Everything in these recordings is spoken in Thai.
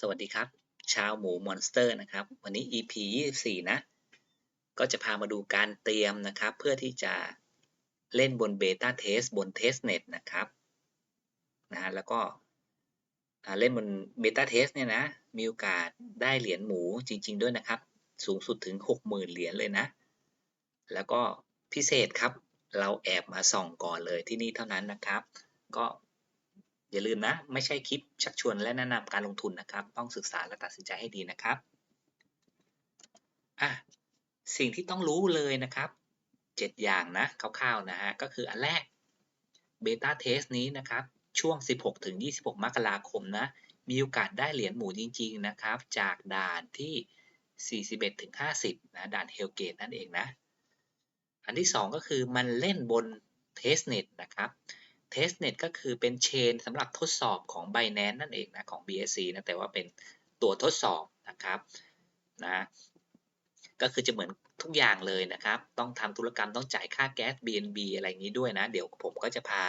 สวัสดีครับ ชาวหมูมอนสเตอร์นะครับ วันนี้ EP 24 นะ ก็จะพามาดูการเตรียมนะครับ เพื่อที่จะเล่นบนเบต้าเทสบนเทสเน็ตนะครับนะฮะแล้วก็เล่นบนเบต้าเทสเนี่ยนะ มีโอกาสได้เหรียญหมูจริง ๆ ด้วยนะครับ สูงสุดถึง 60,000 เหรียญเลยนะ แล้วก็พิเศษครับ เราแอบมาส่องก่อนเลยที่นี่เท่านั้นนะครับ ก็ อย่าลืมนะ ไม่ใช่คลิปชักชวนและแนะนำการลงทุนนะครับ ต้องศึกษาและตัดสินใจให้ดีนะครับอะสิ่งที่ต้องรู้เลยนะครับ 7 อย่างนะคร่าวๆนะฮะก็คืออันแรกเบต้าเทสนี้นะครับ ช่วง 16 ถึง 26 มกราคมนะ มีโอกาสได้เหรียญหมูจริง ๆ นะครับ จากด่านที่ 41 ถึง 50 นะ ด่านเฮลเกตนั่นเองนะ อันที่ 2 ก็คือมันเล่นบนเทสเน็ตนะครับ Testnet ก็คือเป็นเชนสำหรับทดสอบของ Binance นั่นเองนะของ BSC นะแต่ว่าเป็นตัวทดสอบนะครับนะก็คือจะเหมือนทุกอย่างเลยนะครับ ต้องทำธุรกรรมต้องจ่ายค่าแก๊ส BNB อะไรอย่างนี้ด้วยนะ เดี๋ยวผมก็จะพา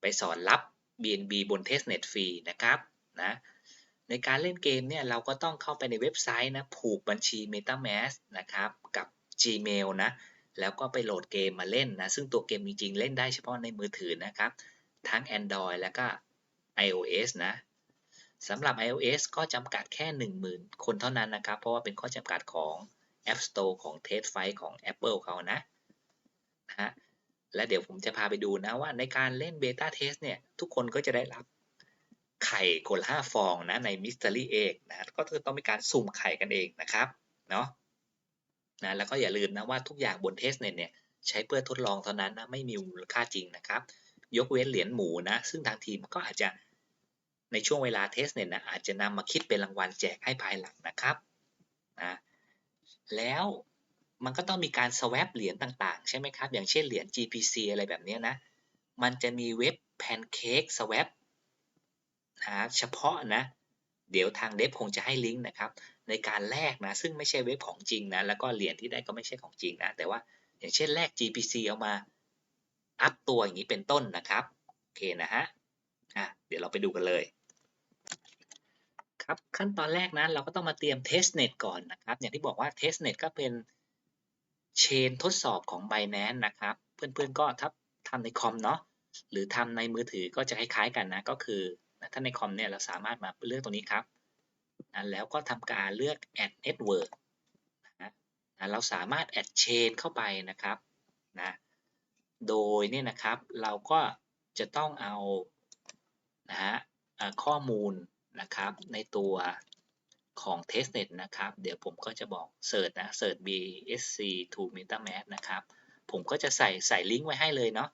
ไปสอนรับ BNB บน Testnet ฟรีนะครับนะในการเล่นเกมเนี่ยเราก็ต้องเข้าไปในเว็บไซต์นะผูกบัญชี MetaMask นะครับกับ Gmail นะ แล้วก็ไปโหลดเกมมาเล่นนะ ซึ่งตัวเกมจริงๆ เล่นได้เฉพาะในมือถือนะครับ ทั้ง Android แล้วก็ iOS นะสำหรับ iOS ก็จำกัดแค่ 10,000 คนเท่านั้นนะครับ เพราะว่าเป็นข้อจำกัดของ App Store ของ t e s t f i ของ Apple เขานะนะฮะและเดี๋ยวผมจะพาไปดูนะว่าในการเล่น Beta Test เนี่ย ทุกคนก็จะได้รับไข่คนละ5ฟองนะใน Mystery Egg นะก็คือต้องมีการสุ่มไข่กันเองนะครับ เนาะ นะแล้วก็อย่าลืมนะว่าทุกอย่างบนเทสเน็ตเนี่ยใช้เพื่อทดลองเท่านั้นนะไม่มีมูลค่าจริงนะครับ ยกเว้นเหรียญหมูนะ ซึ่งทางทีมก็อาจจะในช่วงเวลาเทสเน็ตนะอาจจะนำมาคิดเป็นรางวัลแจกให้ภายหลังนะครับนะแล้วมันก็ต้องมีการ swap เหรียญต่างๆ ใช่ไหมครับ อย่างเช่นเหรียญ GPC อะไรแบบนี้นะ มันจะมีเว็บ Pancake Swap นะเฉพาะนะ เดี๋ยวทางเดฟคงจะให้ลิงก์นะครับ ในการแลกนะซึ่งไม่ใช่เว็บของจริงนะแล้วก็เหรียญที่ได้ก็ไม่ใช่ของจริงนะแต่ว่าอย่างเช่นแลก GPC เอามาอัพตัวอย่างนี้เป็นต้นนะครับโอเคนะฮะอะเดี๋ยวเราไปดูกันเลยครับขั้นตอนแรกนะเราก็ต้องมาเตรียม testnet ก่อนนะครับ อย่างที่บอกว่า testnet ก็เป็นเชนทดสอบของ Binance นะครับ เพื่อนๆก็ถ้าทำในคอมเนาะหรือทำในมือถือก็จะคล้ายๆกันนะ ก็คือถ้าในคอมเนี่ยเราสามารถมาเลือกตรงนี้ครับ นะแล้วก็ทำการเลือก add network นะนะเราสามารถ add chain เข้าไปนะครับนะโดยเนี่ยนะครับเราก็จะต้องเอานะฮะข้อมูลนะครับในตัวของ testnet นะครับ เดี๋ยวผมก็จะบอกเสิร์ชนะเสิร์ช BSC to MetaMask นะครับ ผมก็จะใส่ใส่ลิงก์ไว้ให้เลยเนาะ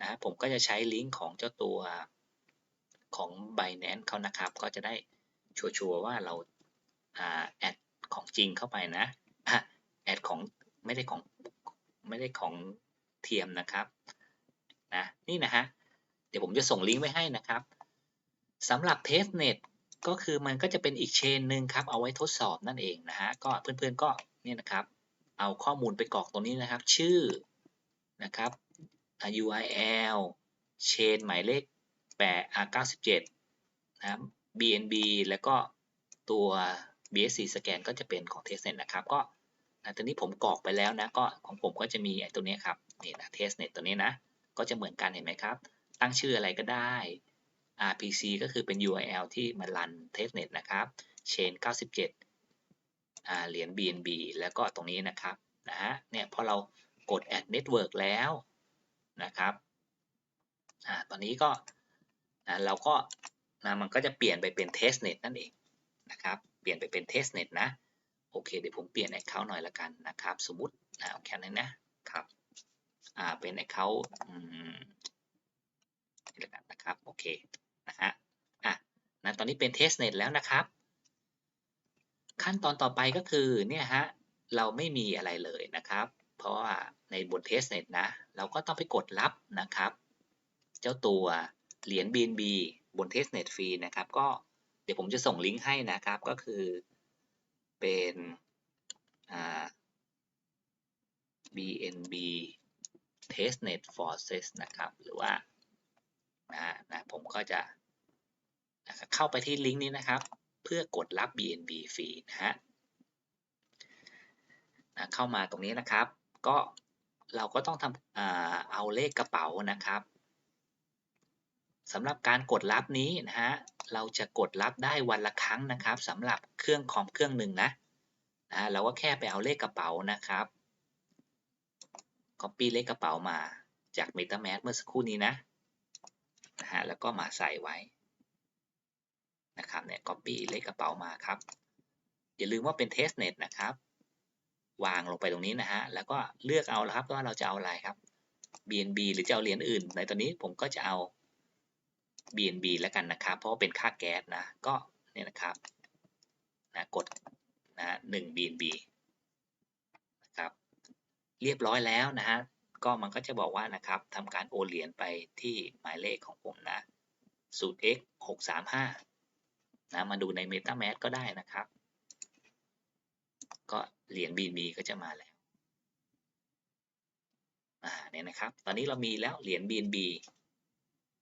นะผมก็จะใช้ลิงก์ของเจ้าตัวของ Binance เขานะครับ ก็จะได้ ชัวร์ว่าเราแอดของจริงเข้าไปนะแอดของไม่ได้ของไม่ได้ของเทียมนะครับนะนี่นะฮะเดี๋ยวผมจะส่งลิงก์ไว้ให้นะครับสำหรับ testnet ก็คือมันก็จะเป็นอีกเชนหนึ่งครับ เอาไว้ทดสอบนั่นเองนะฮะก็เพื่อนๆก็เนี่ยนะครับ เอาข้อมูลไปกรอกตรงนี้นะครับ ชื่อนะครับ URL เชนหมายเลข8 97 นะครับ BNB แล้วก็ตัว BSC สแกนก็จะเป็นของ Testnet นะครับ ก็ตอนนี้ผมกรอกไปแล้วนะ ก็ของผมก็จะมีไอ้ตัวนี้ครับ นี่นะ Testnet ตัวนี้นะ ก็จะเหมือนกันเห็นไหมครับ ตั้งชื่ออะไรก็ได้ RPC ก็คือเป็น URL ที่มารัน Testnet นะครับ Chain 97เหรียญ BNB แล้วก็ตรงนี้นะครับ นะฮะ เนี่ยพอเรากด add network แล้วนะครับอ่าตอนนี้ก็เราก็ นะมันก็จะเปลี่ยนไปเป็น testnet นั่นเองนะครับ เปลี่ยนไปเป็น testnet นะ โอเค เดี๋ยวผมเปลี่ยน account หน่อยละกันนะครับ สมมตินะแค่นั้นนะครับ อ่า เป็น account อืมนี่ละกันนะครับ โอเค นะฮะ อะ นะ ตอนนี้เป็น testnet แล้วนะครับ ขั้นตอนต่อไปก็คือ เนี่ยฮะ เราไม่มีอะไรเลยนะครับ เพราะว่าในบน testnet นะ เราก็ต้องไปกดรับนะครับ เจ้าตัวเหรียญ BNB บน testnet ฟรีนะครับ ก็เดี๋ยวผมจะส่งลิงก์ให้นะครับ ก็คือเป็น BNB testnet forces นะครับ หรือว่านะนะผมก็จะเข้าไปที่ลิงก์นี้นะครับ เพื่อกดรับ BNB ฟรีนะฮะนะเข้ามาตรงนี้นะครับ ก็เราก็ต้องทำเอาเลขกระเป๋านะครับ สำหรับการกดรับนี้นะฮะเราจะกดรับได้วันละครั้งนะครับสำหรับเครื่องคอมเครื่องหนึ่งนะนะเราก็แค่ไปเอาเลขกระเป๋านะครับ copy เลขกระเป๋ามาจาก MetaMask เมื่อสักครู่นี้นะนะฮะแล้วก็มาใส่ไว้นะครับเนี่ย copy เลขกระเป๋ามาครับ อย่าลืมว่าเป็น testnet นะครับ วางลงไปตรงนี้นะฮะแล้วก็เลือกเอาแล้วครับว่าเราจะเอาอะไรครับ BNB หรือจะเอาเหรียญอื่น ในตอนนี้ผมก็จะเอา BNB แล้วกันนะครับ เพราะาเป็นค่าแก๊สนะ ก็เนี่ยนะครับนะกดนะหนึ่ง BNB นะครับเรียบร้อยแล้วนะฮะก็มันก็จะบอกว่านะครับทำการโอนเหรียญไปที่หมายเลขของผมนะสูตร x 635นะมาดูใน MetaMask ก็ได้นะครับ ก็เหรียญ BNB ก็จะมาแล้วอ่าเนี่ยนะครับ ตอนนี้เรามีแล้วเหรียญ BNB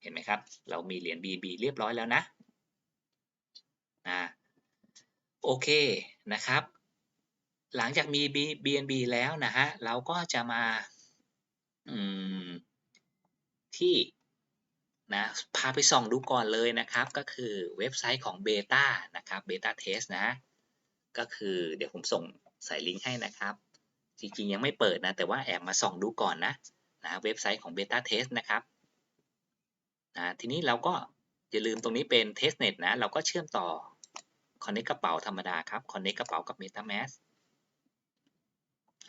เห็นไหมครับ เรามีเหรียญ BB เรียบร้อยแล้วนะอ่าโอเคนะครับ หลังจากมี BNB แล้วนะฮะเราก็จะมาที่นะพาไปส่องดูก่อนเลยนะครับ ก็คือเว็บไซต์ของ Beta นะครับ Beta Test นะ ก็คือเดี๋ยวผมส่งใส่ลิงก์ให้นะครับ จริงๆ ยังไม่เปิดนะ แต่ว่าแอบมาส่องดูก่อนนะนะเว็บไซต์ของ Beta Test นะครับ นะทีนี้เราก็อย่าลืมตรงนี้เป็น Testnet นะ เราก็เชื่อมต่อ Connect กระเป๋าธรรมดาครับ Connect กระเป๋ากับ MetaMask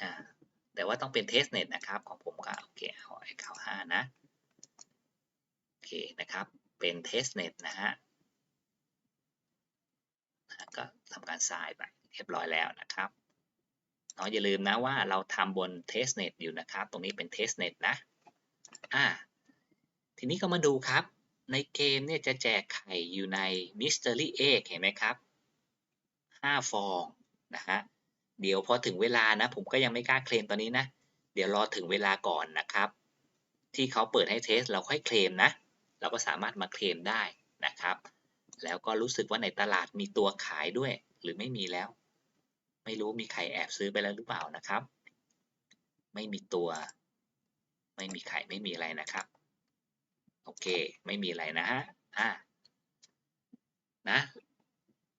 อ่าแต่ว่าต้องเป็น testnet นะครับ ของผมก็โอเคเอาไอ้ข่าว5นะโอเคนะครับ เป็น testnet นะฮะก็ทำการสายไปเรียบร้อยแล้วนะครับเนาะอย่าลืมนะว่าเราทำบน testnet อยู่นะครับ ตรงนี้เป็น testnet นะอ่า ทีนี้ก็มาดูครับ ในเกมเนี่ยจะแจกไข่อยู่ใน mystery egg เห็นไหมครับ 5 ฟองนะฮะ เดี๋ยวพอถึงเวลานะ ผมก็ยังไม่กล้าเคลมตอนนี้นะ เดี๋ยวรอถึงเวลาก่อนนะครับ ที่เขาเปิดให้เทสเราค่อยเคลมนะ เราก็สามารถมาเคลมได้นะครับ แล้วก็รู้สึกว่าในตลาดมีตัวขายด้วย หรือไม่มีแล้ว ไม่รู้มีใครแอบซื้อไปแล้วหรือเปล่านะครับ ไม่มีตัว ไม่มีใครไม่มีอะไรนะครับ โอเค ไม่มีอะไรนะฮะอะนะ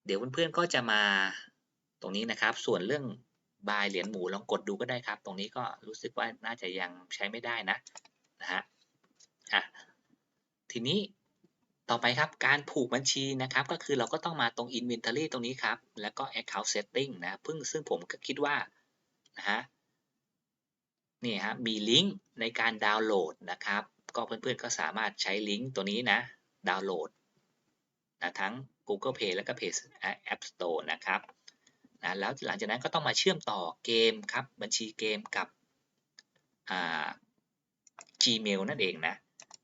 เดี๋ยวเพื่อนๆก็จะมาตรงนี้นะครับ ส่วนเรื่องบายเหรียญหมูลองกดดูก็ได้ครับ ตรงนี้ก็รู้สึกว่าน่าจะยังใช้ไม่ได้นะนะฮะอะทีนี้ต่อไปครับการผูกบัญชีนะครับ ก็คือเราก็ต้องมาตรง Inventory ตรงนี้ครับ แล้วก็ Account Setting นะพึ่งซึ่งผมก็คิดว่านะฮะนี่ฮะมีลิงก์ในการดาวน์โหลดนะครับ ก็เพื่อนๆก็สามารถใช้ลิงก์ตัวนี้นะดาวน์โหลดนะทั้ง Google Play และก็ Play App Store นะครับนะแล้วหลังจากนั้นก็ต้องมาเชื่อมต่อเกมครับบัญชีเกมกับ Gmail นั่นเองนะ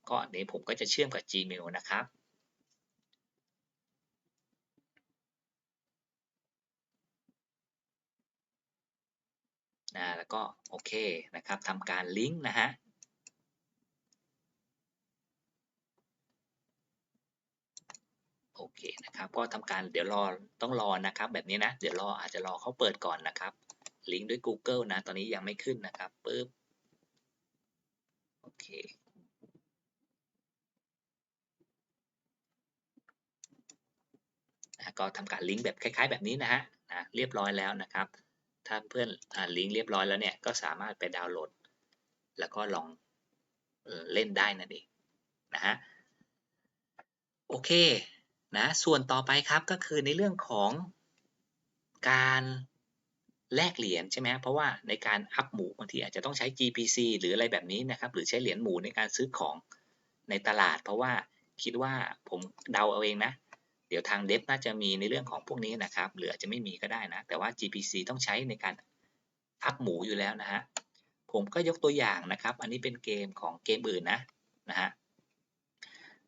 ก็เดี๋ยวผมก็จะเชื่อมกับ Gmail นะครับนะแล้วก็โอเคนะครับทำการลิงก์นะฮะ โอเคนะครับก็ทำการเดี๋ยวรอต้องรอนะครับ แบบนี้นะ เดี๋ยวรออาจจะรอเขาเปิดก่อนนะครับ ลิงก์ด้วย Google นะ ตอนนี้ยังไม่ขึ้นนะครับปึ๊บโอเคก็ทำการลิงก์แบบคล้ายๆ แบบนี้นะฮะนะเรียบร้อยแล้วนะครับ ถ้าเพื่อนลิงก์เรียบร้อยแล้วเนี่ยก็สามารถไปดาวน์โหลด แล้วก็ลองเล่นได้นั่นเองนะฮะโอเค นะส่วนต่อไปครับก็คือในเรื่องของการแลกเหรียญใช่ไหมเพราะว่าในการอัพหมูบางทีอาจจะต้องใช้ GPC หรืออะไรแบบนี้นะครับ หรือใช้เหรียญหมูในการซื้อของในตลาด เพราะว่าคิดว่าผมเดาเอาเองนะ เดี๋ยวทางเดฟน่าจะมีในเรื่องของพวกนี้นะครับ หรืออาจจะไม่มีก็ได้นะ แต่ว่า GPC ต้องใช้ในการอัพหมูอยู่แล้วนะฮะ ผมก็ยกตัวอย่างนะครับ อันนี้เป็นเกมของเกมอื่นนะนะฮะ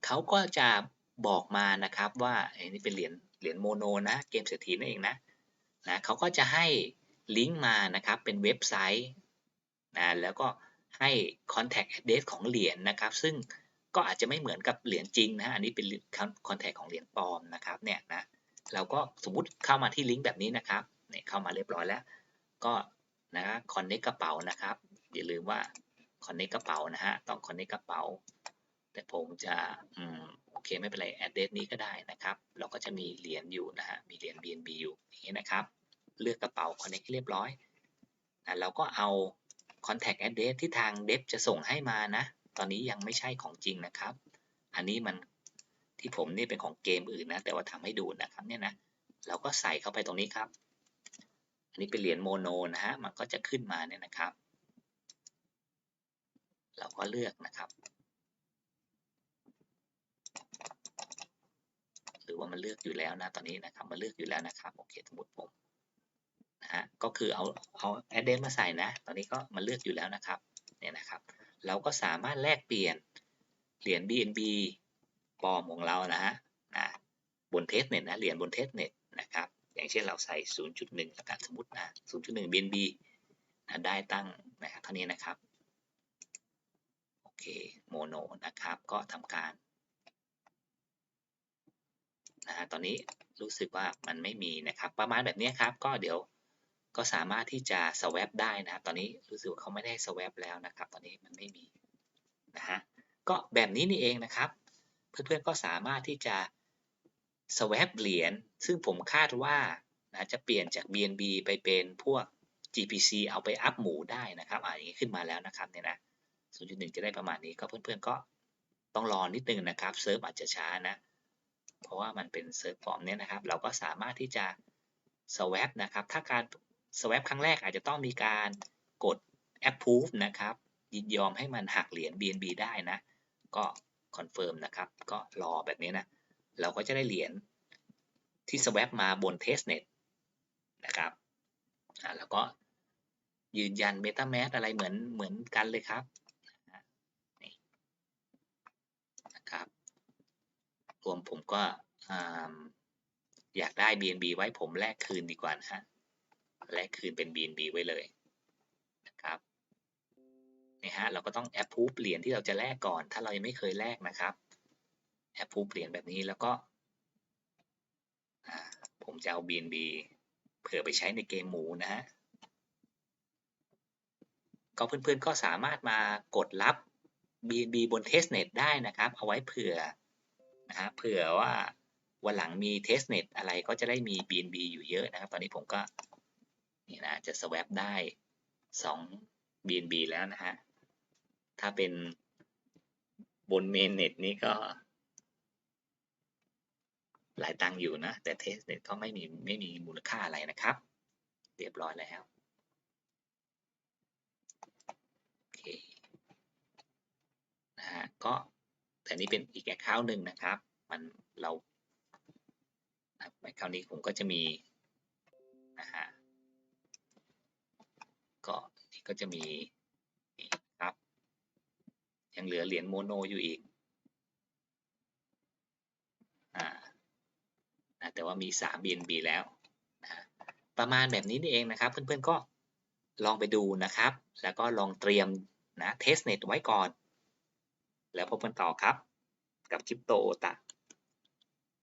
เขาก็จะ บอกมานะครับว่าอันนี้เป็นเหรียญเหรียญโมโนนะเกมเศรษฐีนั่นเองนะนะเขาก็จะให้ลิงก์มานะครับเป็นเว็บไซต์นะแล้วก็ให้ contact address ของเหรียญนะครับ ซึ่งก็อาจจะไม่เหมือนกับเหรียญจริงนะอันนี้เป็น contact ของเหรียญปลอมนะครับเนี่ยนะเราก็สมมติเข้ามาที่ลิงก์แบบนี้นะครับเนี่ยเข้ามาเรียบร้อยแล้ว ก็นะคอนเน c t กระเป๋านะครับอย่าลืมว่าคอนเน c t กระเป๋านะฮะต้องคอนเน c t กระเป๋า แต่ผมจะอืมโอเคไม่เป็นไร address นี้ก็ได้นะครับ เราก็จะมีเหรียญอยู่นะฮะมีเหรียญ BNB อยู่อย่างนี้นะครับ เลือกกระเป๋า connect เรียบร้อยนะเราก็เอา contact address ที่ทาง dev จะส่งให้มานะ ตอนนี้ยังไม่ใช่ของจริงนะครับ อันนี้มันที่ผมนี่เป็นของเกมอื่นนะ แต่ว่าทำให้ดูนะครับเนี่ยนะ เราก็ใส่เข้าไปตรงนี้ครับ อันนี้เป็นเหรียญโมโนนะฮะ มันก็จะขึ้นมาเนี่ยนะครับ เราก็เลือกนะครับ รือว่ามันเลือกอยู่แล้วนะตอนนี้นะครับมันเลือกอยู่แล้วนะครับโอเคสมมติผมนะฮะก็คือเอาเอา address มาใส่นะ ตอนนี้ก็มันเลือกอยู่แล้วนะครับเนี่ยนะครับ เราก็สามารถแลกเปลี่ยนเหรียญ BNB ปลอมของเรานะฮะนะบนเทสเน็ตนะเหรียญบนเทสเน็ตนะครับ อย่างเช่นเราใส่ 0.1แล้วกันสมมตินะ 0.1 BNB นะได้ตั้งนะครับเท่านี้นะครับโอเคโมโนนะครับก็ทำการ นะฮะตอนนี้รู้สึกว่ามันไม่มีนะครับ ประมาณแบบนี้ครับ ก็เดี๋ยวก็สามารถที่จะ swap ได้นะครับ ตอนนี้รู้สึกว่าเขาไม่ได้ swap แล้วนะครับ ตอนนี้มันไม่มีนะฮะก็แบบนี้นี่เองนะครับ เพื่อนๆก็สามารถที่จะ swap เหรียญซึ่งผมคาดว่านะจะเปลี่ยนจาก BNB ไปเป็นพวก GPC เอาไปอัพหมูได้นะครับอ่าอย่างนี้ขึ้นมาแล้วนะครับเนี่ยนะ0.1 จะได้ประมาณนี้ก็เพื่อนๆก็ต้องรอนิดนึงนะครับเซิร์ฟอาจจะช้านะ เพราะว่ามันเป็นเซิร์ฟฟอร์มเนี่ยนะครับ เราก็สามารถที่จะ swap นะครับ ถ้าการ swap ครั้งแรกอาจจะต้องมีการกด approve นะครับ ยินยอมให้มันหักเหรียญ BNB ได้นะ ก็คอนเฟิร์มนะครับ ก็รอแบบนี้นะ เราก็จะได้เหรียญที่ swap มาบน testnet นะครับแล้วก็ยืนยัน MetaMask อะไรเหมือนเหมือนกันเลยครับนี่นะครับ ร วมผมก็อยากได้ BNB ไว้ผมแลกคืนดีกว่านะฮะแลกคืนเป็น BNB ไว้เลยนะครับนี่ฮะเราก็ต้อง approve เหรียญที่เราจะแลกก่อน ถ้าเรายังไม่เคยแลกนะครับ approve เหรียญแบบนี้แล้วก็ผมจะเอา BNB เผื่อไปใช้ในเกมหมูนะฮะก็เพื่อนๆก็สามารถมากดรับ BNB บน testnet ได้นะครับ เอาไว้เผื่อ นะฮะเผื่อว่าวันหลังมี testnet อะไรก็จะได้มี BNB อยู่เยอะนะครับ ตอนนี้ผมก็นี่นะจะ swap ได้2 BNB แล้วนะฮะ ถ้าเป็นบน mainnet นี้ก็ หลายตังอยู่นะ แต่ testnet ก็ไม่มีไม่มีมูลค่าอะไรนะครับ เรียบร้อยแล้วโอเคนะฮะก็ แต่นี้เป็นอีกแอคเคาท์หนึ่งนะครับ มันเราแอคเคาท์นี้ผมก็จะมีนะฮะก็นี่ก็จะมีนี่ครับ ยังเหลือเหรียญโมโนอยู่อีกอ่านะแต่ว่ามี3 BNB แล้วนะประมาณแบบนี้นี่เองนะครับ เพื่อนๆก็ลองไปดูนะครับ แล้วก็ลองเตรียมนะเทสเน็ตไว้ก่อน แล้วพบกันต่อครับ กับคริปโตโอตะ